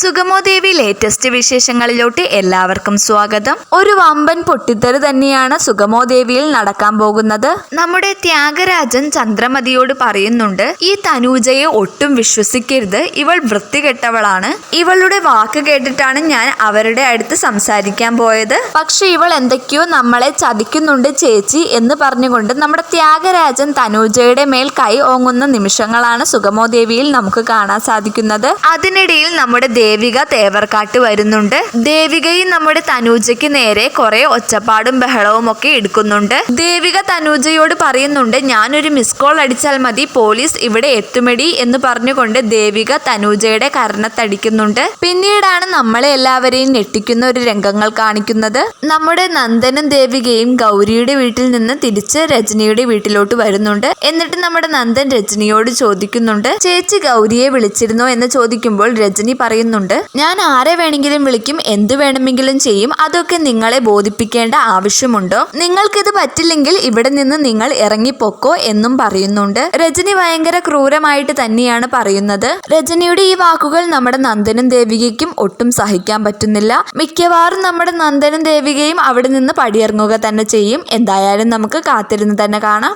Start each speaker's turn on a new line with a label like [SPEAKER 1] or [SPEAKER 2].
[SPEAKER 1] സുഗമോദേവി latest വിശേഷങ്ങളിലോട്ട് എല്ലാവർക്കും സ്വാഗതം. ഒരു വമ്പൻ പൊട്ടിത്തെറി തന്നെയാണ് സുഗമോ ദേവിയിൽ നടക്കാൻ പോകുന്നത്. നമ്മുടെ ത്യാഗരാജൻ ചന്ദ്രമതിയോട് പറയുന്നുണ്ട് ഈ തനൂജയെ ഒട്ടും വിശ്വസിക്കരുത്. ഇവൾ വൃത്തികെട്ടവളാണ്. ഇവളുടെ വാക്ക് കേട്ടിട്ടാണ് ഞാൻ അവരുടെ അടുത്ത് സംസാരിക്കാൻ പോയത്. പക്ഷെ ഇവൾ എന്തൊക്കെയോ നമ്മളെ ചതിക്കുന്നുണ്ട് ചേച്ചി എന്ന് പറഞ്ഞുകൊണ്ട് നമ്മുടെ ത്യാഗരാജൻ തനൂജയുടെ മേൽ കൈ ഓങ്ങുന്ന നിമിഷങ്ങളാണ് സുഗമോദേവിയിൽ നമുക്ക് കാണാൻ സാധിക്കുന്നത്. അതിനിടയിൽ നമ്മുടെ ദേവിക തേവർക്കാട്ട് വരുന്നുണ്ട്. ദേവികയും നമ്മുടെ തനൂജയ്ക്ക് നേരെ കുറെ ഒച്ചപ്പാടും ബഹളവും ഒക്കെ എടുക്കുന്നുണ്ട്. ദേവിക തനൂജയോട് പറയുന്നുണ്ട് ഞാനൊരു മിസ് കോൾ അടിച്ചാൽ മതി പോലീസ് ഇവിടെ എത്തുമെടി എന്ന് പറഞ്ഞുകൊണ്ട് ദേവിക തനൂജയുടെ കരണത്തടിക്കുന്നുണ്ട്. പിന്നീടാണ് നമ്മളെ എല്ലാവരെയും ഞെട്ടിക്കുന്ന ഒരു രംഗങ്ങൾ കാണിക്കുന്നത്. നമ്മുടെ നന്ദനും ദേവികയും ഗൗരിയുടെ വീട്ടിൽ നിന്ന് തിരിച്ച് രജനിയുടെ വീട്ടിലോട്ട് വരുന്നുണ്ട്. എന്നിട്ട് നമ്മുടെ നന്ദൻ രജനിയോട് ചോദിക്കുന്നുണ്ട് ചേച്ചി ഗൗരിയെ വിളിച്ചിരുന്നോ? എന്ന് ചോദിക്കുമ്പോൾ രജനി പറയുന്നുണ്ട്. ഞാൻ ആരെ വേണമെങ്കിലും വിളിക്കും എന്ത് വേണമെങ്കിലും ചെയ്യും അതൊക്കെ നിങ്ങളെ ബോധിപ്പിക്കേണ്ട ആവശ്യമുണ്ടോ? നിങ്ങൾക്കിത് പറ്റില്ലെങ്കിൽ ഇവിടെ നിന്ന് നിങ്ങൾ ഇറങ്ങിപ്പോക്കോ എന്നും പറയുന്നുണ്ട്. രജനി ഭയങ്കര ക്രൂരമായിട്ട് തന്നെയാണ് പറയുന്നത്. രജനിയുടെ ഈ വാക്കുകൾ നമ്മുടെ നന്ദനും ദേവികയ്ക്കും ഒട്ടും സഹിക്കാൻ പറ്റുന്നില്ല. മിക്കവാറും നമ്മുടെ നന്ദനും ദേവികയും അവിടെ നിന്ന് പടിയിറങ്ങുക തന്നെ ചെയ്യും. എന്തായാലും നമുക്ക് കാത്തിരുന്ന് തന്നെ കാണാം.